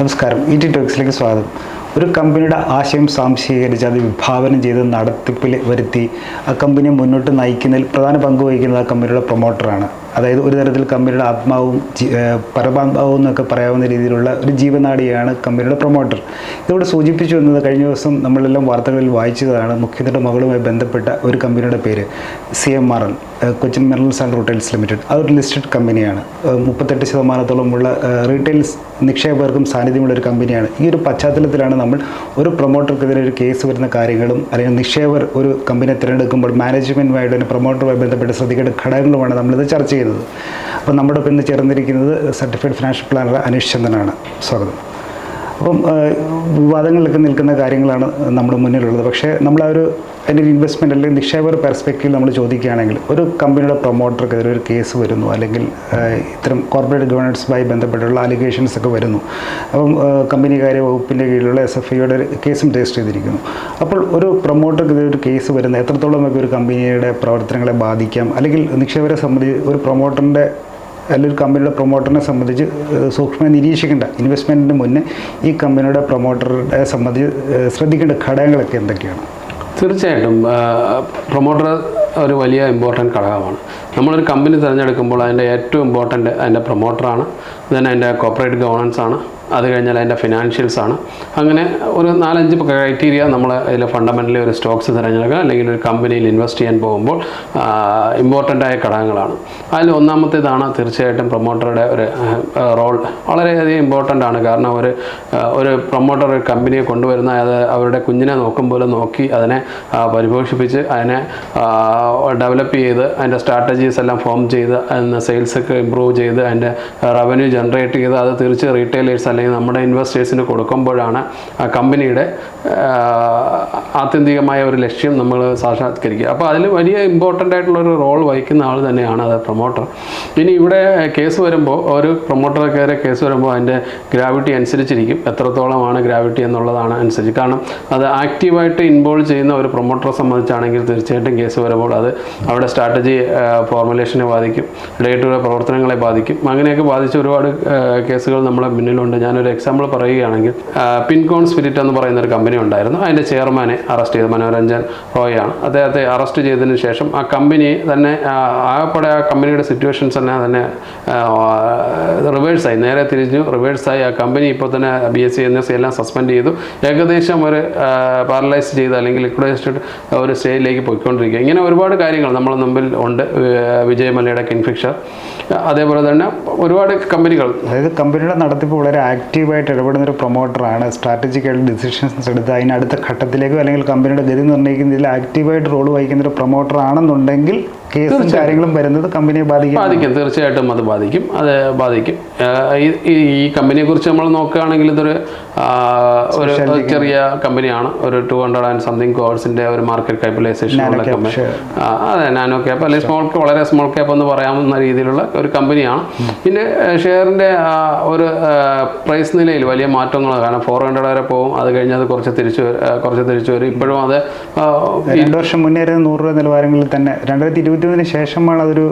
നമസ്കാരം. E T ടോക്സിലേക്ക് സ്വാഗതം. ഒരു കമ്പനിയുടെ ആശയം സാംശീകരിച്ച് അത് വിഭാവനം ചെയ്ത് നടത്തിപ്പിൽ വരുത്തി ആ കമ്പനിയെ മുന്നോട്ട് നയിക്കുന്നതിൽ പ്രധാന പങ്ക് വഹിക്കുന്നത് ആ കമ്പനിയുടെ പ്രൊമോട്ടറാണ്. അതായത് ഒരു തരത്തിൽ കമ്പനിയുടെ ആത്മാവും പരമാത്മാവും എന്നൊക്കെ പറയാവുന്ന രീതിയിലുള്ള ഒരു ജീവനാടിയാണ് കമ്പനിയുടെ പ്രൊമോട്ടർ. ഇതിവിടെ സൂചിപ്പിച്ചു വന്നത് കഴിഞ്ഞ ദിവസം നമ്മളെല്ലാം വാർത്തകളിൽ വായിച്ചതാണ്. മുഖ്യമന്ത്രിയുടെ മകളുമായി ബന്ധപ്പെട്ട ഒരു കമ്പനിയുടെ പേര് C M R L Cochin minerals and rutile limited. അതൊരു ലിസ്റ്റഡ് കമ്പനിയാണ്. മുപ്പത്തെട്ട് ശതമാനത്തോളമുള്ള റീറ്റെയിൽസ് നിക്ഷേപകർക്കും സാന്നിധ്യമുള്ള ഒരു കമ്പനിയാണ്. ഈ ഒരു പശ്ചാത്തലത്തിലാണ് നമ്മൾ ഒരു പ്രൊമോട്ടർക്കെതിരെ ഒരു കേസ് വരുന്ന കാര്യങ്ങളും അല്ലെങ്കിൽ നിക്ഷേപർ ഒരു കമ്പനിയെ തിരഞ്ഞെടുക്കുമ്പോൾ മാനേജ്മെന്റുമായിട്ട് തന്നെ പ്രൊമോട്ടറുമായി ബന്ധപ്പെട്ട് ശ്രദ്ധിക്കേണ്ട ഘടകങ്ങളുമാണ് നമ്മളിത് ചർച്ച ചെയ്യുന്നത്. അപ്പോൾ നമ്മുടെ ഒപ്പം ഇന്ന് ചേർന്നിരിക്കുന്നത് സർട്ടിഫൈഡ് ഫിനാൻഷ്യൽ പ്ലാനർ അനീഷ് ചന്ദനാണ്. സ്വാഗതം. അപ്പം വിവാദങ്ങളിലൊക്കെ നിൽക്കുന്ന കാര്യങ്ങളാണ് നമ്മുടെ മുന്നിലുള്ളത്. പക്ഷേ നമ്മൾ ആ ഒരു അതിന്റെ ഒരു ഇൻവെസ്റ്റ്മെന്റ് അല്ലെങ്കിൽ നിക്ഷേപ ഒരു പെർസ്പെക്റ്റീവ് നമ്മൾ ചോദിക്കുകയാണെങ്കിൽ ഒരു കമ്പനിയുടെ പ്രൊമോട്ടർക്കെതിരെ ഒരു കേസ് വരുന്നു. അല്ലെങ്കിൽ ഇത്തരം കോർപ്പറേറ്റ് ഗവേണൻസുമായി ബന്ധപ്പെട്ടുള്ള അലിഗേഷൻസ് ഒക്കെ വരുന്നു. അപ്പം കമ്പനി കാര്യ വകുപ്പിന്റെ കീഴിലുള്ള എസ് എഫ് ഐയുടെ കേസും രജിസ്റ്റർ ചെയ്തിരിക്കുന്നു. അപ്പോൾ ഒരു പ്രൊമോട്ടർക്കെതിരെ ഒരു കേസ് വരുന്ന എത്രത്തോളം ഒക്കെ ഒരു കമ്പനിയുടെ പ്രവർത്തനങ്ങളെ ബാധിക്കാം? അല്ലെങ്കിൽ നിക്ഷേപരെ സംബന്ധിച്ച് ഒരു പ്രൊമോട്ടറിന്റെ അല്ലെങ്കിൽ ഒരു കമ്പനിയുടെ പ്രൊമോട്ടറിനെ സംബന്ധിച്ച് സൂക്ഷ്മമായി നിരീക്ഷിക്കേണ്ട ഇൻവെസ്റ്റ്മെന്റിന് മുന്നേ ഈ കമ്പനിയുടെ പ്രൊമോട്ടറെ സംബന്ധിച്ച് ശ്രദ്ധിക്കേണ്ട ഘടകങ്ങളൊക്കെ എന്തൊക്കെയാണ്? തീർച്ചയായിട്ടും പ്രൊമോട്ടർ ഒരു വലിയ ഇമ്പോർട്ടന്റ് ഘടകമാണ്. നമ്മളൊരു കമ്പനി തിരഞ്ഞെടുക്കുമ്പോൾ അതിന്റെ ഏറ്റവും ഇമ്പോർട്ടന്റ് അതിന്റെ പ്രൊമോട്ടറാണ് ദെൻ അതിന്റെ കോപ്പറേറ്റ് ഗവർണൻസ് ആണ്. അത് കഴിഞ്ഞാൽ അതിന്റെ ഫിനാൻഷ്യൽസ് ആണ്. അങ്ങനെ ഒരു നാലഞ്ച് ക്രൈറ്റീരിയ നമ്മൾ അതിൽ ഫണ്ടമെന്റലി ഒരു സ്റ്റോക്സ് തിരഞ്ഞെടുക്കുക അല്ലെങ്കിൽ ഒരു കമ്പനിയിൽ ഇൻവെസ്റ്റ് ചെയ്യാൻ പോകുമ്പോൾ ഇമ്പോർട്ടന്റ് ആയ ഘടകങ്ങളാണ്. അതിൽ ഒന്നാമത്തേതാണ് തീർച്ചയായിട്ടും പ്രൊമോട്ടറുടെ ഒരു റോൾ വളരെയധികം ഇമ്പോർട്ടന്റ് ആണ്. കാരണം ഒരു ഒരു പ്രൊമോട്ടർ ഒരു കമ്പനിയെ കൊണ്ടുവരുന്ന അത് അവരുടെ കുഞ്ഞിനെ നോക്കും പോലെ നോക്കി അതിനെ പരിപോഷിപ്പിച്ച് അതിനെ ഡെവലപ്പ് ചെയ്ത് അതിന്റെ സ്ട്രാറ്റജീസ് എല്ലാം ഫോം ചെയ്ത് അതിന് സെയിൽസ് ഒക്കെ ഇമ്പ്രൂവ് ചെയ്ത് അതിന്റെ റവന്യൂ ജനറേറ്റ് ചെയ്ത് അത് തിരിച്ച് റീറ്റെയിലേഴ്സ് അല്ലെങ്കിൽ നമ്മുടെ ഇൻവെസ്റ്റേഴ്സിന് കൊടുക്കുമ്പോഴാണ് ആ കമ്പനിയുടെ ആത്യന്തികമായ ഒരു ലക്ഷ്യം നമ്മൾ സാക്ഷാത്കരിക്കുക. അപ്പോൾ അതിൽ വലിയ ഇമ്പോർട്ടന്റ് ആയിട്ടുള്ള ഒരു റോൾ വഹിക്കുന്ന ആൾ തന്നെയാണ് അത് പ്രൊമോട്ടർ ഇനി ഇവിടെ കേസ് വരുമ്പോൾ ഒരു പ്രൊമോട്ടർക്കെതിരെ കേസ് വരുമ്പോൾ അതിന്റെ ഗ്രാവിറ്റി അനുസരിച്ചിരിക്കും. എത്രത്തോളമാണ് ഗ്രാവിറ്റി എന്നുള്ളതാണ് അനുസരിച്ച്. കാരണം അത് ആക്റ്റീവായിട്ട് ഇൻവോൾവ് ചെയ്യുന്ന ഒരു പ്രൊമോട്ടറെ സംബന്ധിച്ചാണെങ്കിൽ തീർച്ചയായിട്ടും കേസ് വരുമ്പോൾ അത് അവിടെ സ്ട്രാറ്റജി ഫോർമുലേഷനെ ബാധിക്കും ഡേ പ്രവർത്തനങ്ങളെ ബാധിക്കും. അങ്ങനെയൊക്കെ ബാധിച്ച ഒരുപാട് കേസുകൾ നമ്മളെ മുന്നിലുണ്ട്. ഞാനൊരു എക്സാമ്പിൾ പറയുകയാണെങ്കിൽ പിൻകോൺ സ്പിരിറ്റ് എന്ന് പറയുന്ന ഒരു കമ്പനി ഉണ്ടായിരുന്നു. അതിന്റെ ചെയർമാനെ അറസ്റ്റ് ചെയ്തു. മനോരഞ്ജൻ റോയാണ് അദ്ദേഹത്തെ അറസ്റ്റ് ചെയ്തതിന് ശേഷം ആ കമ്പനി തന്നെ ആകെപ്പാടെ ആ കമ്പനിയുടെ സിറ്റുവേഷൻസ് തന്നെ തന്നെ റിവേഴ്സായി നേരെ തിരിഞ്ഞു റിവേഴ്സായി ആ കമ്പനി ഇപ്പോൾ തന്നെ B S C N S എല്ലാം സസ്പെൻഡ് ചെയ്തു. ഏകദേശം ഒരു പാരലൈസ് ചെയ്ത് അല്ലെങ്കിൽ ലിക്വിഡൈസ്ഡ് ഒരു സ്റ്റേജിലേക്ക് പോയിക്കൊണ്ടിരിക്കുക. ഇങ്ങനെ ഒരുപാട് കാര്യങ്ങൾ നമ്മളെ മുമ്പിൽ ഉണ്ട്. വിജയമലയുടെ വിജയ് കിൻഫിക്ഷർ അതേപോലെ തന്നെ ഒരുപാട് കമ്പനികൾ. അതായത് കമ്പനിയുടെ നടത്തിപ്പ് വളരെ ആക്റ്റീവായിട്ട് ഇടപെടുന്ന ഒരു പ്രൊമോട്ടറാണ്. സ്ട്രാറ്റജിക്കായിട്ട് ഡിസിഷൻസ് എടുത്ത് അതിന് അടുത്ത ഘട്ടത്തിലേക്കോ അല്ലെങ്കിൽ കമ്പനിയുടെ ഗതി നിർണയിക്കുന്നതിൽ ആക്റ്റീവായിട്ട് റോൾ വഹിക്കുന്ന ഒരു പ്രൊമോട്ടർ ആണെന്നുണ്ടെങ്കിൽ കേസും കാര്യങ്ങളും വരുന്നത് കമ്പനിയെ ബാധിക്കും. ബാധിക്കും തീർച്ചയായിട്ടും അത് ബാധിക്കും. അത് ബാധിക്കും. ഈ- കമ്പനിയെ കുറിച്ച് നമ്മൾ നോക്കുകയാണെങ്കിൽ ഇതൊരു ഒരു ചെറിയ കമ്പനിയാണ്. ഒരു ടു ഹൺഡ്രഡ് ആൻഡ് സംതിങ് കോഴ്സിന്റെ ഒരു മാർക്കറ്റ് ക്യാപിറ്റലൈസേഷൻ ഉള്ള കമ്പനി അതെ നാനോ ക്യാപ്പ് അല്ലെങ്കിൽ സ്മോൾ വളരെ സ്മോൾ ക്യാപ്പ് എന്ന് പറയാവുന്ന രീതിയിലുള്ള ഒരു കമ്പനിയാണ്. പിന്നെ ഷെയറിന്റെ ഒരു പ്രൈസ് നിലയിൽ വലിയ മാറ്റങ്ങൾ കാരണം ഫോർ ഹൺഡ്രഡ് വരെ പോകും. അത് കഴിഞ്ഞ് അത് കുറച്ച് തിരിച്ചു വരും, കുറച്ച് തിരിച്ചു വരും. ഇപ്പോഴും അത് രണ്ട് വർഷം മുന്നേ നൂറ് രൂപ നിലവാരങ്ങളിൽ തന്നെ. രണ്ടായിരത്തി മൂന്നിന് ശേഷമാണ് അതൊരു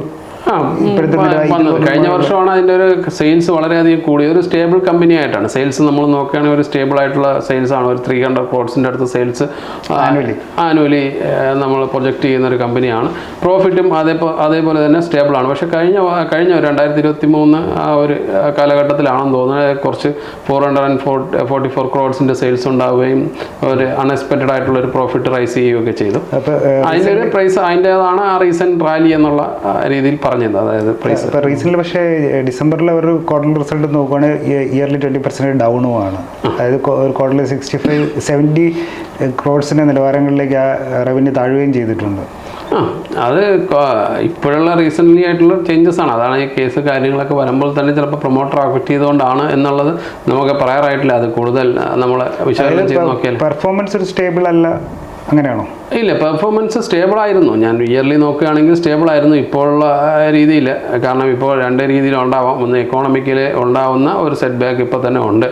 വന്നത് കഴിഞ്ഞ വർഷമാണ് അതിന്റെ ഒരു സെയിൽസ് വളരെയധികം കൂടിയത്. ഒരു സ്റ്റേബിൾ കമ്പനി ആയിട്ടാണ്. സെയിൽസ് നമ്മൾ നോക്കുകയാണെങ്കിൽ ഒരു സ്റ്റേബിൾ ആയിട്ടുള്ള സെയിൽസ് ആണ്. ഒരു ത്രീ ഹൺഡ്രഡ് ക്രോഡ്സിന്റെ അടുത്ത് സെയിൽസ് ആനുവലി ആനുവലി നമ്മൾ പ്രൊജക്റ്റ് ചെയ്യുന്ന ഒരു കമ്പനിയാണ് പ്രോഫിറ്റും അതേപോലെ അതേപോലെ തന്നെ സ്റ്റേബിൾ ആണ്. പക്ഷേ കഴിഞ്ഞ കഴിഞ്ഞ രണ്ടായിരത്തി ഇരുപത്തി മൂന്ന് ആ ഒരു കാലഘട്ടത്തിലാണെന്ന് തോന്നുന്നത് കുറച്ച് four hundred and forty forty four ക്രോഡ്സിന്റെ sales ഉണ്ടാവുകയും ഒരു അൺഎക്സ്പെക്റ്റഡ് ആയിട്ടുള്ള ഒരു പ്രോഫിറ്റ് റൈസ് ചെയ്യുകയൊക്കെ ചെയ്തു. അതിന്റെ ഒരു പ്രൈസ് അതിന്റേതാണ് ആ റീസെന്റ് റാലി എന്നുള്ള രീതിയിൽ രീതിയിൽ പറഞ്ഞത് അതായത് പ്രൈസ് റീസെന്റ് പക്ഷേ ഡിസംബറിൽ ഒരു ക്വാർട്ടർ റിസൾട്ട് നോക്കുകയാണെങ്കിൽ ഇയർലി ട്വന്റി പെർസെന്റ് ഡൗണും ആണ് അതായത് ഒരു ക്വാർട്ടറിൽ സിക്സ്റ്റി ഫൈവ് സെവന്റി ക്രോഡ്സിന്റെ നിലവാരങ്ങളിലേക്ക് ആ റവന്യൂ താഴുകയും ചെയ്തിട്ടുണ്ട്. ആ അത് ഇപ്പോഴുള്ള റീസെന്റ്ലി ആയിട്ടുള്ള ചേഞ്ചസ് ആണ്. അതാണ് ഈ കേസ് കാര്യങ്ങളൊക്കെ വരുമ്പോൾ തന്നെ ചിലപ്പോൾ പ്രൊമോട്ടർ അഫക്റ്റ് ചെയ്തുകൊണ്ടാണ് എന്നുള്ളത് നമുക്ക് പറയാറായിട്ടില്ല. അത് കൂടുതൽ നമ്മൾ വിശകലനം ചെയ്ത് നോക്കിയാൽ. പെർഫോമൻസ് ഒരു സ്റ്റേബിൾ അല്ല അങ്ങനെയാണോ? ഇല്ല പെർഫോമൻസ് സ്റ്റേബിൾ ആയിരുന്നു. ഞാൻ ഇയർലി നോക്കുകയാണെങ്കിൽ സ്റ്റേബിൾ ആയിരുന്നു ഇപ്പോഴുള്ള രീതിയിൽ. കാരണം ഇപ്പോൾ രണ്ട് രീതിയിൽ ഉണ്ടാവാം. ഒന്ന് എക്കോണമിക്കിൽ ഉണ്ടാവുന്ന ഒരു സെറ്റ് ബാക്ക് ഇപ്പോൾ തന്നെ ഉണ്ട്.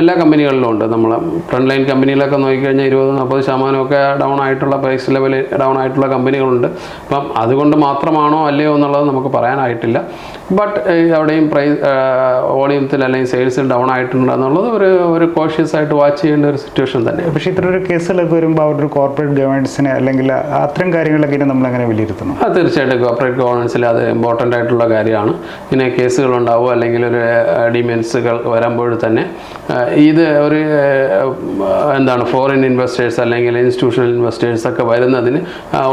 എല്ലാ കമ്പനികളിലും ഉണ്ട്. നമ്മൾ ഫ്രണ്ട് ലൈൻ കമ്പനിയിലൊക്കെ നോക്കിക്കഴിഞ്ഞാൽ ഇരുപത് നാൽപ്പത് ശതമാനമൊക്കെ ഡൗൺ ആയിട്ടുള്ള പ്രൈസ് ലെവൽ ഡൗൺ ആയിട്ടുള്ള കമ്പനികളുണ്ട് അപ്പം അതുകൊണ്ട് മാത്രമാണോ അല്ലയോ എന്നുള്ളത് നമുക്ക് പറയാനായിട്ടില്ല. ബട്ട് അവിടെയും പ്രൈസ് വോളിയത്തിൽ അല്ലെങ്കിൽ സെയിൽസിൽ ഡൗൺ ആയിട്ടുണ്ട് എന്നുള്ളത് ഒരു ഒരു കോഷ്യസ് ആയിട്ട് വാച്ച് ചെയ്യേണ്ട ഒരു സിറ്റുവേഷൻ തന്നെ പക്ഷേ ഇത്ര ഒരു കേസിലൊക്കെ വരുമ്പോൾ ഒരു കോർപ്പറേറ്റ് ഗവേണൻസിനെ അല്ലെങ്കിൽ അത്തരം കാര്യങ്ങളൊക്കെ ഇനി നമ്മൾ അങ്ങനെ വിലയിരുത്തണം. അത് തീർച്ചയായിട്ടും. കോർപ്പറേറ്റ് ഗവേണൻസിൽ അത് ഇമ്പോർട്ടന്റ് ആയിട്ടുള്ള കാര്യമാണ്. ഇങ്ങനെ കേസുകൾ ഉണ്ടാവുക അല്ലെങ്കിൽ ഒരു ഡിമെൻസുകൾ വരുമ്പോൾ തന്നെ ഇത് ഒരു എന്താണ് ഫോറിൻ ഇൻവെസ്റ്റേഴ്സ് അല്ലെങ്കിൽ ഇൻസ്റ്റിറ്റ്യൂഷണൽ ഇൻവെസ്റ്റേഴ്സ് ഒക്കെ വരുന്നതിന്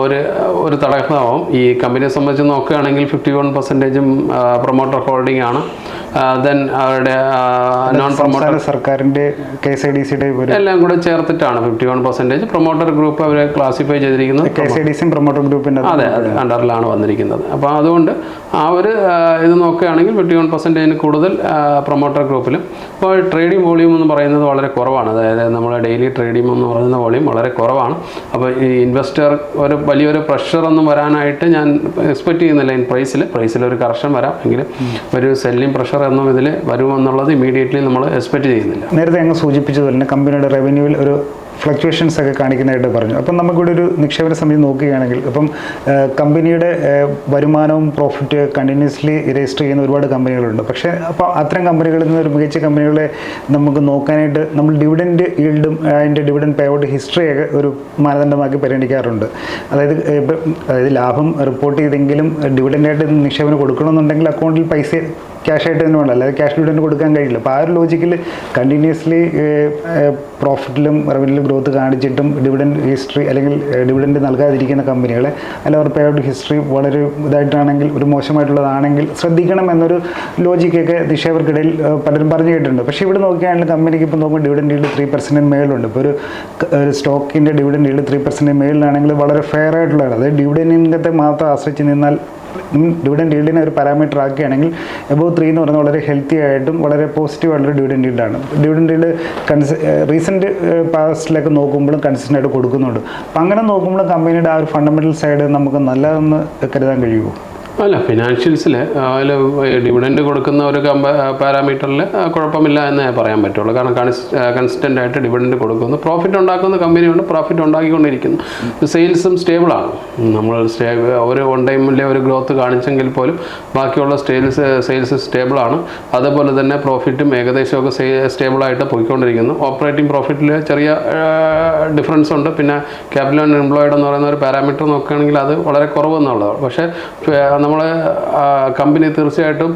ഒരു ഒരു തടസ്സമാവും. ഈ കമ്പനിയെ സംബന്ധിച്ച് നോക്കുകയാണെങ്കിൽ ഫിഫ്റ്റി വൺ പെർസെന്റേജും പ്രൊമോട്ടർ ഹോൾഡിംഗ് ആണ്. ദെൻ അവരുടെ നോൺ പ്രൊമോട്ടർ സർക്കാരിന്റെ കെ എസ് ഐ ഡി സിയുടെ എല്ലാം കൂടെ ചേർത്തിട്ടാണ് fifty one percentage promoter group അവരെ ക്ലാസിഫൈ ചെയ്തിരിക്കുന്നത് കെ സി ഡി സിയും പ്രൊമോട്ടർ ഗ്രൂപ്പിന്റെ അതെ അതെ അണ്ടറിലാണ് വന്നിരിക്കുന്നത്. അപ്പോൾ അതുകൊണ്ട് ആ ഒരു ഇത് നോക്കുകയാണെങ്കിൽ ഫിഫ്റ്റി വൺ പെർസെന്റേജിന് കൂടുതൽ പ്രൊമോട്ടർ ഗ്രൂപ്പിലും അപ്പോൾ ട്രേഡിംഗ് വോളിയം എന്ന് പറയുന്നത് വളരെ കുറവാണ്. അതായത് നമ്മുടെ ഡെയിലി ട്രേഡിംഗ് എന്ന് പറയുന്ന വോളിയം വളരെ കുറവാണ്. അപ്പോൾ ഈ ഇൻവെസ്റ്റർ ഒരു വലിയൊരു പ്രഷർ ഒന്നും വരാനായിട്ട് ഞാൻ എക്സ്പെക്ട് ചെയ്യുന്നില്ല. ഇൻ പ്രൈസിൽ പ്രൈസിൽ ഒരു കറക്ഷൻ വരാം. എങ്കിലും ഒരു സെല്ലിംഗ് പ്രഷർ എന്നും ഇതിൽ വരുമെന്നുള്ളത് ഇമീഡിയറ്റ്ലി നമ്മൾ എക്സ്പെക്ട് ചെയ്യുന്നില്ല. നേരത്തെ അങ്ങ് സൂചിപ്പിച്ചതുപോലെ കമ്പനിയുടെ റവന്യൂവിൽ ഒരു ഫ്ലക്ച്വേഷൻസ് ഒക്കെ കാണിക്കുന്നതായിട്ട് പറഞ്ഞു. അപ്പം നമുക്കിവിടെ ഒരു നിക്ഷേപന സമിതി നോക്കുകയാണെങ്കിൽ ഇപ്പം കമ്പനിയുടെ വരുമാനവും പ്രോഫിറ്റ് കണ്ടിന്യൂസ്ലി രജിസ്റ്റർ ചെയ്യുന്ന ഒരുപാട് കമ്പനികളുണ്ട്. പക്ഷേ അപ്പോൾ അത്തരം കമ്പനികളിൽ നിന്ന് ഒരു മികച്ച കമ്പനികളെ നമുക്ക് നോക്കാനായിട്ട് നമ്മൾ ഡിവിഡൻഡ് ഈൽഡും അതിന്റെ ഡിവിഡൻഡ് പേ ഔട്ട് ഹിസ്റ്ററിയൊക്കെ ഒരു മാനദണ്ഡമാക്കി പരിഗണിക്കാറുണ്ട്. അതായത് അതായത് ലാഭം റിപ്പോർട്ട് ചെയ്തെങ്കിലും ഡിവിഡന്റായിട്ട് നിക്ഷേപനം കൊടുക്കണമെന്നുണ്ടെങ്കിൽ അക്കൗണ്ടിൽ പൈസ ക്യാഷ് ആയിട്ട് തന്നെ വേണം. അല്ലാതെ ക്യാഷ് ഡിവിഡൻഡ് കൊടുക്കാൻ കഴിയില്ല. അപ്പോൾ ആ ഒരു ലോജിക്കിൽ കണ്ടിന്യൂസ്ലി പ്രോഫിറ്റിലും റവന്യൂലും ഗ്രോത്ത് കാണിച്ചിട്ടും ഡിവിഡൻഡ് ഹിസ്റ്ററി അല്ലെങ്കിൽ ഡിവിഡൻഡ് നൽകാതിരിക്കുന്ന കമ്പനികളെ അല്ല അവർ പേ ഔട്ട് ഹിസ്റ്ററി വളരെ ഇതായിട്ടാണെങ്കിൽ ഒരു മോശമായിട്ടുള്ളതാണെങ്കിൽ ശ്രദ്ധിക്കണം എന്നൊരു ലോജിക്കൊക്കെ നിക്ഷേപർക്കിടയിൽ പലരും പറഞ്ഞു കേട്ടിട്ടുണ്ട്. പക്ഷേ ഇവിടെ നോക്കുകയാണെങ്കിൽ കമ്പനിക്ക് ഇപ്പോൾ നോക്കുമ്പോൾ ഡിവിഡൻഡ് ഈൽഡ് ത്രീ പെർസെന്റിന് മേലുണ്ട് ഇപ്പോൾ ഒരു സ്റ്റോക്കിന്റെ ഡിവിഡൻഡ് ഈൽഡ് ത്രീ പെർസെന്റിന് മേളിലാണെങ്കിൽ വളരെ ഫെയർ ആയിട്ടുള്ളതാണ്. അതായത് ഡിവിഡൻഡ് ഇൻകത്തെ മാത്രം ആശ്രയിച്ച് നിന്നാൽ ഡിവിഡൻഡ് ഈൽഡിനെ ഒരു പാരാമീറ്റർ ആക്കുകയാണെങ്കിൽ എബോവ് ത്രീ എന്ന് പറയുന്നത് വളരെ ഹെൽത്തി ആയിട്ടും വളരെ പോസിറ്റീവ് ആയിട്ടുള്ള ഡിവിഡൻഡ് ഈൽഡാണ് ഡിവിഡൻഡ് ഈൽഡ് കൺസ് റീസെന്റ് പാസ്റ്റിലൊക്കെ നോക്കുമ്പോഴും കൺസിസ്റ്റന്റ് ആയിട്ട് കൊടുക്കുന്നുണ്ട്. അപ്പം അങ്ങനെ നോക്കുമ്പോഴും കമ്പനിയുടെ ആ ഒരു ഫണ്ടമെന്റൽ സൈഡ് നമുക്ക് നല്ലതെന്ന് കരുതാൻ കഴിയുമോ? അല്ല ഫിനാൻഷ്യൽസിൽ അതിൽ ഡിവിഡൻഡ് കൊടുക്കുന്ന ഒരു കമ്പ പാരാമീറ്ററിൽ കുഴപ്പമില്ല എന്നേ പറയാൻ പറ്റുള്ളൂ. കാരണം കൺസിസ്റ്റന്റ് ആയിട്ട് ഡിവിഡൻഡ് കൊടുക്കുന്നു. പ്രോഫിറ്റ് ഉണ്ടാക്കുന്ന കമ്പനിയുണ്ട് പ്രോഫിറ്റ് ഉണ്ടാക്കിക്കൊണ്ടിരിക്കുന്നു. സെയിൽസും സ്റ്റേബിളാണ് നമ്മൾ സ്റ്റേ ഒരു വൺ ടൈമിലെ ഒരു ഗ്രോത്ത് കാണിച്ചെങ്കിൽ പോലും ബാക്കിയുള്ള സ്റ്റേൽസ് സെയിൽസ് സ്റ്റേബിളാണ് അതുപോലെ തന്നെ പ്രോഫിറ്റും ഏകദേശമൊക്കെ സ്റ്റേബിളായിട്ട് പോയിക്കൊണ്ടിരിക്കുന്നു. ഓപ്പറേറ്റിംഗ് പ്രോഫിറ്റിൽ ചെറിയ ഡിഫറൻസ് ഉണ്ട്. പിന്നെ ക്യാപിറ്റൽ ആൻഡ് എംപ്ലോയിഡ് എന്ന് പറയുന്ന ഒരു പാരാമീറ്റർ നോക്കുകയാണെങ്കിൽ അത് വളരെ കുറവെന്നുള്ളതാണ്. പക്ഷേ നമ്മൾ കമ്പനി തീർച്ചയായിട്ടും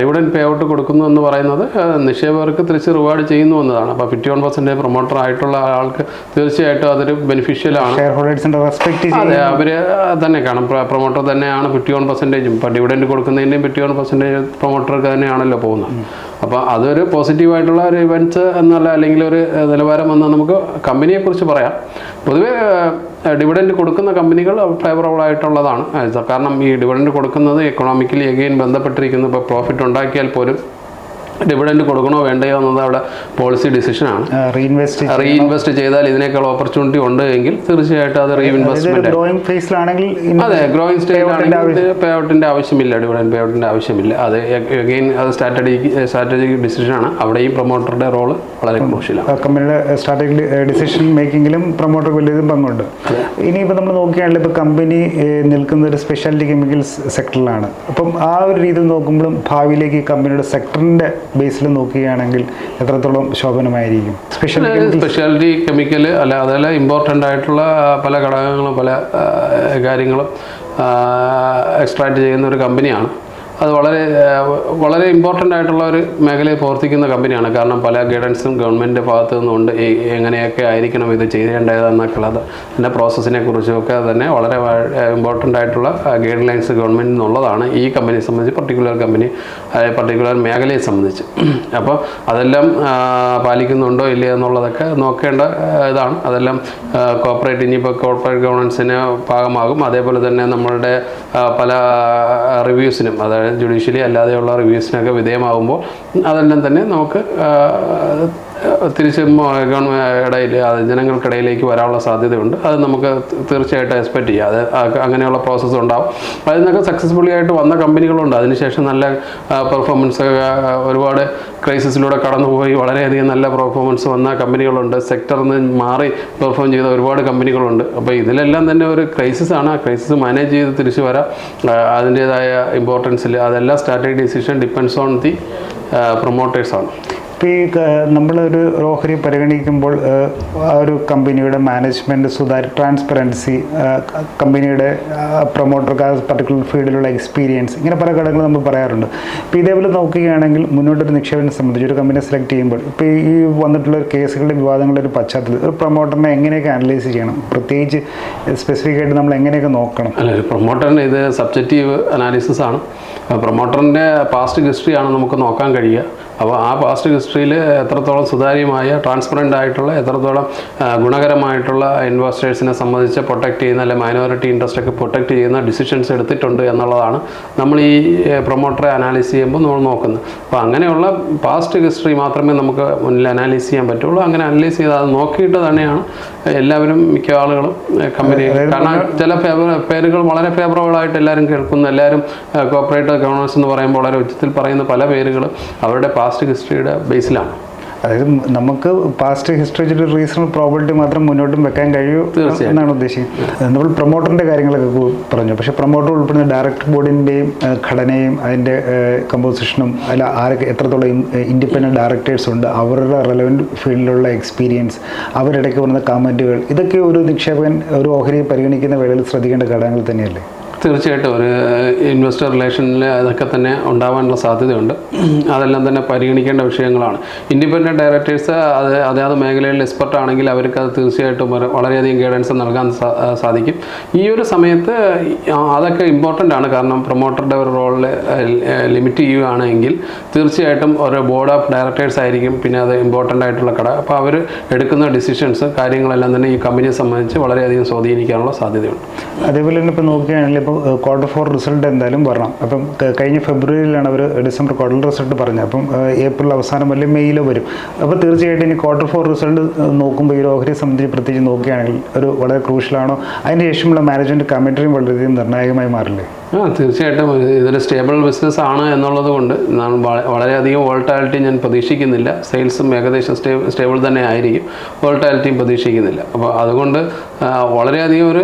ഡിവിഡൻ പേ ഔട്ട് കൊടുക്കുന്നു എന്ന് പറയുന്നത് നിക്ഷേപകർക്ക് തിരിച്ച് റിവാർഡ് ചെയ്യുന്നു എന്നതാണ്. അപ്പോൾ ഫിഫ്റ്റി വൺ പെർസെന്റേജ് പ്രൊമോട്ടർ ആയിട്ടുള്ള ആൾക്ക് തീർച്ചയായിട്ടും അതൊരു ബെനിഫിഷ്യലാണ് അതെ അവർ തന്നെ കാണും. പ്രൊമോട്ടർ തന്നെയാണ് ഫിഫ്റ്റി വൺ പെർസെന്റേജും ഇപ്പോൾ ഡിവിഡൻഡ് കൊടുക്കുന്നതിന്റെയും ഫിഫ്റ്റി വൺ പെർസെന്റേജ് പ്രൊമോട്ടർക്ക് തന്നെയാണല്ലോ പോകുന്നത്. അപ്പോൾ അതൊരു പോസിറ്റീവായിട്ടുള്ള ഒരു ഇവന്റ്സ് എന്നല്ല അല്ലെങ്കിൽ ഒരു നിലവാരം എന്ന് നമുക്ക് കമ്പനിയെക്കുറിച്ച് പറയാം. പൊതുവേ ഡിവിഡൻഡ് കൊടുക്കുന്ന കമ്പനികൾ ഫേവറബിൾ ആയിട്ടുള്ളതാണ്. കാരണം ഈ ഡിവിഡൻഡ് കൊടുക്കുന്നത് എക്കണോമിക്കലി എഗെയിൻ ബന്ധപ്പെട്ടിരിക്കുന്നു. ഇപ്പോൾ പ്രോഫിറ്റ് ഉണ്ടാക്കിയാൽ പോലും ഡിവിഡൻഡ് കൊടുക്കണോ വേണ്ടയോ എന്നത് അവിടെ പോളിസി ഡിസിഷനാണ് റീഇൻവെസ്റ്റ് റീഇൻവെസ്റ്റ് ചെയ്താൽ ഇതിനേക്കാൾ ഓപ്പർച്യൂണിറ്റി ഉണ്ട് എങ്കിൽ തീർച്ചയായിട്ടും അത് റീഇൻവെസ്റ്റ്മെന്റ് അതെ ഗ്രോയിങ് സ്റ്റേജിലാണെങ്കിൽ പേ ഔട്ടിന്റെ ആവശ്യമില്ല ഡിവിഡൻഡ് പേ ഔട്ടിന്റെ ആവശ്യമില്ല അത് അഗെയിൻ അത് സ്ട്രാറ്റജിക് സ്ട്രാറ്റജിക് ഡിസിഷനാണ് അവിടെയും പ്രൊമോട്ടറുടെ റോൾ വളരെ ക്രൂഷ്യലാണ് കമ്പനിയുടെ സ്ട്രാറ്റജിക് ഡിസിഷൻ മേക്കിങ്ങിലും പ്രൊമോട്ടർ വലിയതും പങ്കുണ്ട്. ഇനിയിപ്പോൾ നമ്മൾ നോക്കുകയാണെങ്കിൽ ഇപ്പോൾ കമ്പനി നിൽക്കുന്ന ഒരു സ്പെഷ്യാലിറ്റി കെമിക്കൽസ് സെക്ടറിലാണ് അപ്പം ആ ഒരു രീതിയിൽ നോക്കുമ്പോഴും ഭാവിയിലേക്ക് ഈ കമ്പനിയുടെ സെക്ടറിന്റെ ബേസിൽ നോക്കുകയാണെങ്കിൽ എത്രത്തോളം ശോഭനമായിരിക്കും? സ്പെഷ്യാലിറ്റി സ്പെഷ്യാലിറ്റി കെമിക്കൽ അല്ല അതല്ല ഇമ്പോർട്ടന്റ് ആയിട്ടുള്ള പല ഘടകങ്ങളും പല കാര്യങ്ങളും എക്സ്ട്രാക്ട് ചെയ്യുന്ന ഒരു കമ്പനിയാണ് അത് വളരെ വളരെ ഇമ്പോർട്ടന്റ് ആയിട്ടുള്ള ഒരു മേഖലയിൽ പ്രവർത്തിക്കുന്ന കമ്പനിയാണ്. കാരണം പല ഗൈഡൻസും ഗവൺമെന്റ് ഭാഗത്തു നിന്നുണ്ട് എങ്ങനെയൊക്കെ ആയിരിക്കണം ഇത് ചെയ്യേണ്ടതെന്നൊക്കെയുള്ളത് അതിന്റെ പ്രോസസ്സിനെ കുറിച്ചുമൊക്കെ തന്നെ വളരെ ഇമ്പോർട്ടന്റ് ആയിട്ടുള്ള ഗൈഡ് ലൈൻസ് ഗവൺമെന്റിൽ നിന്നുള്ളതാണ് ഈ കമ്പനിയെ സംബന്ധിച്ച് പർട്ടിക്കുലർ കമ്പനി പർട്ടിക്കുലർ മേഖലയെ സംബന്ധിച്ച്. അപ്പോൾ അതെല്ലാം പാലിക്കുന്നുണ്ടോ ഇല്ലയോ എന്നുള്ളതൊക്കെ നോക്കേണ്ട ഇതാണ്. അതെല്ലാം കോർപ്പറേറ്റ് ഇനിയിപ്പോൾ കോർപ്പറേറ്റ് ഗവർണൻസിന് ഭാഗമാകും. അതേപോലെ തന്നെ നമ്മളുടെ പല റിവ്യൂസിനും അതായത് ജുഡീഷ്യലി അല്ലാതെയുള്ള റിവ്യൂസിനൊക്കെ വിധേയമാകുമ്പോൾ അതെല്ലാം തന്നെ നമുക്ക് തിരിച്ചും ഇടയിൽ ജനങ്ങൾക്കിടയിലേക്ക് വരാനുള്ള സാധ്യതയുണ്ട്. അത് നമുക്ക് തീർച്ചയായിട്ടും എക്സ്പെക്റ്റ് ചെയ്യാം. അത് അങ്ങനെയുള്ള പ്രോസസ്സ് ഉണ്ടാവും. അതിൽ നിന്നൊക്കെ സക്സസ്ഫുള്ളി ആയിട്ട് വന്ന കമ്പനികളുണ്ട് അതിനുശേഷം നല്ല പെർഫോമൻസ് ഒരുപാട് ക്രൈസിസിലൂടെ കടന്നുപോയി. വളരെയധികം നല്ല പെർഫോമൻസ് വന്ന കമ്പനികളുണ്ട് സെക്ടറിൽ നിന്ന് മാറി പെർഫോം ചെയ്ത ഒരുപാട് കമ്പനികളുണ്ട് അപ്പോൾ ഇതിലെല്ലാം തന്നെ ഒരു ക്രൈസിസ് ആണ്. ആ ക്രൈസിസ് മാനേജ് ചെയ്ത് തിരിച്ചു വരാം. അതിന്റേതായ ഇമ്പോർട്ടൻസിൽ അതെല്ലാം strategic decision depends on the promoters ആണ്. ഇപ്പോൾ ഈ നമ്മളൊരു ഓഹരി പരിഗണിക്കുമ്പോൾ ആ ഒരു കമ്പനിയുടെ മാനേജ്മെന്റ് സുതാര്യ ട്രാൻസ്പെറൻസി കമ്പനിയുടെ പ്രൊമോട്ടർക്ക് ആ പർട്ടിക്കുലർ ഫീൽഡിലുള്ള എക്സ്പീരിയൻസ് ഇങ്ങനെ പല ഘടകങ്ങൾ നമ്മൾ പറയാറുണ്ട്. ഇപ്പോൾ ഇതേപോലെ നോക്കുകയാണെങ്കിൽ മുന്നോട്ടൊരു നിക്ഷേപനെ സംബന്ധിച്ച് ഒരു കമ്പനിയെ സെലക്ട് ചെയ്യുമ്പോൾ ഇപ്പോൾ ഈ വന്നിട്ടുള്ള കേസുകളുടെ വിവാദങ്ങളുടെ ഒരു പശ്ചാത്തലത്തിൽ ഒരു പ്രൊമോട്ടറിനെ എങ്ങനെയൊക്കെ അനലൈസ് ചെയ്യണം? പ്രത്യേകിച്ച് സ്പെസിഫിക് ആയിട്ട് നമ്മൾ എങ്ങനെയൊക്കെ നോക്കണം? അല്ല ഒരു പ്രൊമോട്ടറിന് ഇത് സബ്ജക്റ്റീവ് അനാലിസിസ് ആണ്. പ്രൊമോട്ടറിന്റെ പാസ്റ്റ് ഹിസ്റ്ററിയാണ് നമുക്ക് നോക്കാൻ കഴിയുക. അപ്പോൾ ആ പാസ്റ്റ് ഹിസ്റ്ററിയിൽ എത്രത്തോളം സുതാര്യമായ ട്രാൻസ്പെറന്റ് ആയിട്ടുള്ള എത്രത്തോളം ഗുണകരമായിട്ടുള്ള ഇൻവെസ്റ്റേഴ്സിനെ സംബന്ധിച്ച് പ്രൊട്ടക്റ്റ് ചെയ്യുന്ന അല്ലെങ്കിൽ മൈനോറിറ്റി ഇൻട്രസ്റ്റ് ഒക്കെ പ്രൊട്ടക്റ്റ് ചെയ്യുന്ന ഡിസിഷൻസ് എടുത്തിട്ടുണ്ട് എന്നുള്ളതാണ് നമ്മൾ ഈ പ്രൊമോട്ടറെ അനാലിസ് ചെയ്യുമ്പോൾ നമ്മൾ നോക്കുന്നത്. അപ്പോൾ അങ്ങനെയുള്ള പാസ്റ്റ് ഹിസ്റ്ററി മാത്രമേ നമുക്ക് മുന്നിൽ അനാലിസ് ചെയ്യാൻ പറ്റുള്ളൂ. അങ്ങനെ അനലൈസ് ചെയ്ത് അത് നോക്കിയിട്ട് തന്നെയാണ് എല്ലാവരും മിക്ക ആളുകളും കമ്പനി കാരണം ചില ഫേവർ പേരുകൾ വളരെ ഫേവറബിൾ ആയിട്ട് എല്ലാവരും കേൾക്കുന്നു. എല്ലാവരും കോപ്പറേറ്റ് ഗവർണൻസ് എന്ന് പറയുമ്പോൾ വളരെ ഉച്ചത്തിൽ പറയുന്ന പല പേരുകളും അവരുടെ പാസ്റ്റ് ഹിസ്റ്ററിയുടെ ബേസിലാണ് അതായത് നമുക്ക് പാസ്റ്റ് ഹിസ്റ്ററി വെച്ചിട്ട് റീസണൽ പ്രോബിലിറ്റി മാത്രം മുന്നോട്ടും വെക്കാൻ കഴിയൂ എന്നാണ് ഉദ്ദേശിക്കുന്നത്. നമ്മൾ പ്രൊമോട്ടറിന്റെ കാര്യങ്ങളൊക്കെ പറഞ്ഞു. പക്ഷേ പ്രൊമോട്ടർ ഉൾപ്പെടുന്ന ഡയറക്ടർ ബോർഡിന്റെയും ഘടനയും അതിന്റെ കമ്പോസിഷനും അല്ല ആരൊക്കെ എത്രത്തോളം ഇൻഡിപെൻഡന്റ് ഡയറക്ടേഴ്സ് ഉണ്ട് അവരുടെ റെലവന്റ് ഫീൽഡിലുള്ള എക്സ്പീരിയൻസ് അവരിടയ്ക്ക് വരുന്ന കമന്റുകൾ ഇതൊക്കെ ഒരു നിക്ഷേപകൻ ഒരു ഓഹരിയെ പരിഗണിക്കുന്ന വേളയിൽ ശ്രദ്ധിക്കേണ്ട ഘടകങ്ങൾ തന്നെയല്ലേ? തീർച്ചയായിട്ടും ഒരു ഇൻവെസ്റ്റർ റിലേഷനിൽ അതൊക്കെ തന്നെ ഉണ്ടാവാനുള്ള സാധ്യതയുണ്ട്. അതെല്ലാം തന്നെ പരിഗണിക്കേണ്ട വിഷയങ്ങളാണ്. ഇൻഡിപെൻഡന്റ് ഡയറക്ടേഴ്സ് അത് അതാത് മേഖലയിൽ എക്സ്പെർട്ട് ആണെങ്കിൽ അവർക്ക് അത് തീർച്ചയായിട്ടും വളരെയധികം ഗൈഡൻസ് നൽകാൻ സാധിക്കും. ഈ ഒരു സമയത്ത് അതൊക്കെ ഇമ്പോർട്ടന്റ് ആണ്. കാരണം പ്രൊമോട്ടറുടെ ഒരു റോളിൽ ലിമിറ്റ് ചെയ്യുകയാണെങ്കിൽ തീർച്ചയായിട്ടും ഒരു ബോർഡ് ഓഫ് ഡയറക്ടേഴ്സ് ആയിരിക്കും. പിന്നെ അത് ഇമ്പോർട്ടന്റ് ആയിട്ടുള്ള കട. അപ്പോൾ അവർ എടുക്കുന്ന ഡിസിഷൻസ് കാര്യങ്ങളെല്ലാം തന്നെ ഈ കമ്പനിയെ സംബന്ധിച്ച് വളരെയധികം സ്വാധീനിക്കാനുള്ള സാധ്യതയുണ്ട്. അതേപോലെ തന്നെ ഇപ്പോൾ നോക്കുകയാണെങ്കിൽ ഇപ്പോൾ ക്വാർട്ടർ ഫോർ റിസൾട്ട് എന്തായാലും വരണം. അപ്പം കഴിഞ്ഞ ഫെബ്രുവരിയിലാണ് അവർ ഡിസംബർ ക്വാർട്ടർ റിസൾട്ട് പറഞ്ഞത്. അപ്പം ഏപ്രിൽ അവസാനം അല്ലെങ്കിൽ മെയ്യിലോ വരും. അപ്പോൾ തീർച്ചയായിട്ടും ഇനി ക്വാർട്ടർ ഫോർ റിസൾട്ട് നോക്കുമ്പോൾ ഈ ഓഹരി സംബന്ധിച്ച് പ്രത്യേകിച്ച് നോക്കുകയാണെങ്കിൽ ഒരു വളരെ ക്രൂഷ്യലാണോ അതിന് ശേഷമുള്ള മാനേജ്മെന്റ് കമ്മിറ്ററിയും വളരെയധികം നിർണായകമായി മാറില്ലേ? ആ തീർച്ചയായിട്ടും. ഇത് ഇതൊരു സ്റ്റേബിൾ ബിസിനസ് ആണ് എന്നുള്ളത് കൊണ്ട് വളരെയധികം വോൾട്ടാലിറ്റി ഞാൻ പ്രതീക്ഷിക്കുന്നില്ല. സെയിൽസും ഏകദേശം സ്റ്റേ സ്റ്റേബിൾ തന്നെ ആയിരിക്കും. വോൾട്ടാലിറ്റിയും പ്രതീക്ഷിക്കുന്നില്ല. അപ്പോൾ അതുകൊണ്ട് വളരെയധികം ഒരു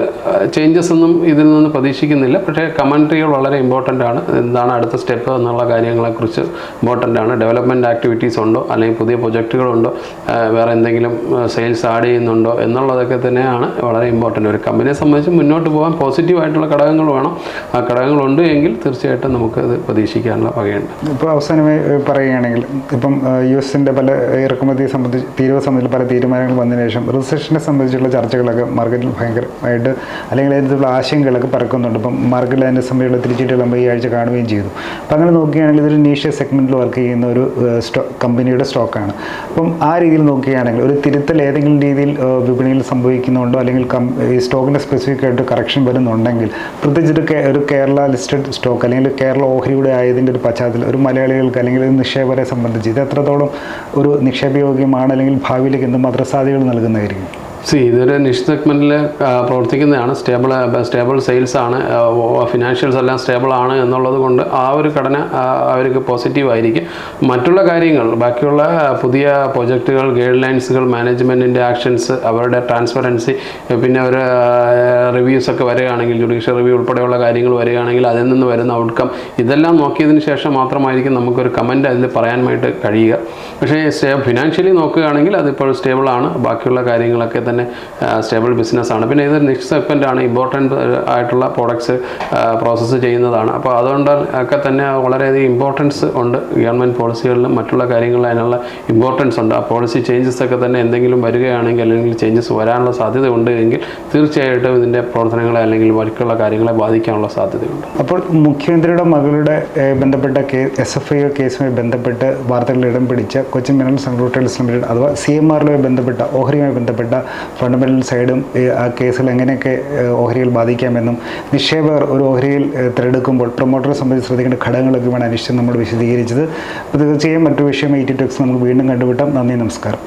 ചേഞ്ചസ് ഒന്നും ഇതിൽ നിന്ന് പ്രതീക്ഷിക്കുന്നില്ല. പക്ഷേ കമൻട്രികൾ വളരെ ഇമ്പോർട്ടന്റ് ആണ്. എന്താണ് അടുത്ത സ്റ്റെപ്പ് എന്നുള്ള കാര്യങ്ങളെക്കുറിച്ച് ഇമ്പോർട്ടന്റ് ആണ്. ഡെവലപ്മെന്റ് ആക്ടിവിറ്റീസ് ഉണ്ടോ? അല്ലെങ്കിൽ പുതിയ പ്രൊജക്റ്റുകളുണ്ടോ വേറെ എന്തെങ്കിലും സെയിൽസ് ആഡ് ചെയ്യുന്നുണ്ടോ? എന്നുള്ളതൊക്കെ തന്നെയാണ് വളരെ ഇമ്പോർട്ടന്റ് ഒരു കമ്പനിയെ സംബന്ധിച്ച് മുന്നോട്ട് പോകാൻ പോസിറ്റീവായിട്ടുള്ള ഘടകങ്ങൾ വേണം. ആ ഘടകങ്ങളുണ്ട് എങ്കിൽ തീർച്ചയായിട്ടും നമുക്ക് അത് പ്രതീക്ഷിക്കാനുള്ള വകയുണ്ട്. ഇപ്പോൾ അവസാനമായി പറയുകയാണെങ്കിൽ ഇപ്പം യു എസിന്റെ പല ഇറക്കുമതിയെ സംബന്ധിച്ച് തീരുവ സംബന്ധിച്ച് പല തീരുമാനങ്ങൾ വന്നതിന് ശേഷം റിസഷനെ സംബന്ധിച്ചുള്ള ചർച്ചകളൊക്കെ മാർക്കറ്റിൽ ഭയങ്കരമായിട്ട് അല്ലെങ്കിൽ അതിനുള്ള ആശങ്കകളൊക്കെ പറക്കുന്നുണ്ട് ഇപ്പം മാർക്കറ്റിൽ അതിനെ സംബന്ധിച്ചുള്ള തിരിച്ചിട്ടുള്ള ഈ ആഴ്ച കാണുകയും ചെയ്തു. അപ്പം അങ്ങനെ നോക്കുകയാണെങ്കിൽ ഇതൊരു നീഷ്യ സെഗ്മെന്റിൽ വർക്ക് ചെയ്യുന്ന ഒരു സ്റ്റോ കമ്പനിയുടെ സ്റ്റോക്കാണ് അപ്പം ആ രീതിയിൽ നോക്കുകയാണെങ്കിൽ ഒരു തിരുത്തൽ ഏതെങ്കിലും രീതിയിൽ വിപണിയിൽ സംഭവിക്കുന്നുണ്ടോ? അല്ലെങ്കിൽ ഈ സ്റ്റോക്കിന്റെ സ്പെസിഫിക് ആയിട്ട് കറക്ഷൻ വരുന്നുണ്ടെങ്കിൽ പ്രത്യേകിച്ച് ഒരു ഒരു കേരള ലിസ്റ്റഡ് സ്റ്റോക്ക് അല്ലെങ്കിൽ കേരള ഓഹരിയുടെ ആയതിന്റെ ഒരു പശ്ചാത്തലം ഒരു മലയാളികൾക്ക് അല്ലെങ്കിൽ ഒരു നിക്ഷേപകരെ സംബന്ധിച്ച് ഇത് എത്രത്തോളം ഒരു നിക്ഷേപയോഗ്യമാണ് അല്ലെങ്കിൽ ഭാവിയിലേക്ക് എന്ത് മദ്രസാധ്യതകൾ നൽകുന്നതായിരിക്കും? സി ഇതൊരു നിഷ് സെഗ്മെന്റിൽ പ്രവർത്തിക്കുന്നതാണ്. സ്റ്റേബിൾ സ്റ്റേബിൾ സെയിൽസ് ആണ്. ഫിനാൻഷ്യൽസ് എല്ലാം സ്റ്റേബിൾ ആണ് എന്നുള്ളത് കൊണ്ട് ആ ഒരു ഘടന അവർക്ക് പോസിറ്റീവ് ആയിരിക്കും. മറ്റുള്ള കാര്യങ്ങൾ ബാക്കിയുള്ള പുതിയ പ്രൊജക്റ്റുകൾ ഗൈഡ് ലൈൻസുകൾ മാനേജ്മെന്റിന്റെ ആക്ഷൻസ് അവരുടെ ട്രാൻസ്പെറൻസി പിന്നെ ഒരു റിവ്യൂസ് ഒക്കെ വരികയാണെങ്കിൽ ജുഡീഷ്യൽ റിവ്യൂ ഉൾപ്പെടെയുള്ള കാര്യങ്ങൾ വരികയാണെങ്കിൽ അതിൽ നിന്ന് വരുന്ന ഔട്ട്കം ഇതെല്ലാം നോക്കിയതിന് ശേഷം മാത്രമായിരിക്കും നമുക്കൊരു കമന്റ് അതിൽ പറയാനായിട്ട് കഴിയുക. പക്ഷേ ഫിനാൻഷ്യലി നോക്കുകയാണെങ്കിൽ അതിപ്പോൾ സ്റ്റേബിൾ ആണ്. ബാക്കിയുള്ള കാര്യങ്ങളൊക്കെ തന്നെ സ്റ്റേബിൾ ബിസിനസ് ആണ്. പിന്നെ ഇത് നെക്സ്റ്റ് സെഗ്മെന്റ് ആണ് ഇമ്പോർട്ടന്റ് ആയിട്ടുള്ള പ്രോഡക്ട്സ് പ്രോസസ്സ് ചെയ്യുന്നതാണ്. അപ്പോൾ അതുകൊണ്ട് ഒക്കെ തന്നെ വളരെയധികം ഇമ്പോർട്ടൻസ് ഉണ്ട്. ഗവൺമെന്റ് പോളിസികളിലും മറ്റുള്ള കാര്യങ്ങളിലും അതിനുള്ള ഇമ്പോർട്ടൻസ് ഉണ്ട്. ആ പോളിസി ചേഞ്ചസ് ഒക്കെ തന്നെ എന്തെങ്കിലും വരികയാണെങ്കിൽ അല്ലെങ്കിൽ ചേഞ്ചസ് വരാനുള്ള സാധ്യത ഉണ്ട് എങ്കിൽ തീർച്ചയായിട്ടും ഇതിന്റെ പ്രവർത്തനങ്ങളെ അല്ലെങ്കിൽ വഴിക്കുള്ള കാര്യങ്ങളെ ബാധിക്കാനുള്ള സാധ്യതയുണ്ട്. അപ്പോൾ മുഖ്യമന്ത്രിയുടെ മകളുടെ ബന്ധപ്പെട്ട എസ് എഫ് ഐ കേസുമായി ബന്ധപ്പെട്ട് വാർത്തകളിൽ ഇടം പിടിച്ച Cochin minerals and rutile limited അഥവാ സി എം ആറിലുമായി ബന്ധപ്പെട്ട ഓഹരിയുമായി ബന്ധപ്പെട്ട ഫണ്ടമെന്റൽ സൈഡും ആ കേസിൽ എങ്ങനെയൊക്കെ ഓഹരികൾ ബാധിക്കാമെന്നും നിക്ഷേപകർ ഒരു ഓഹരിയിൽ തിരഞ്ഞെടുക്കുമ്പോൾ പ്രൊമോട്ടറെ സംബന്ധിച്ച് ശ്രദ്ധിക്കേണ്ട ഘടകങ്ങളൊക്കെയാണ് അനിശ്ചയം നമ്മൾ വിശദീകരിച്ചത്. അപ്പോൾ തീർച്ചയായും മറ്റൊരു വിഷയം എയ്റ്റി ടെക്സ് നമുക്ക് വീണ്ടും കണ്ടുപിട്ടാം നന്ദി നമസ്കാരം.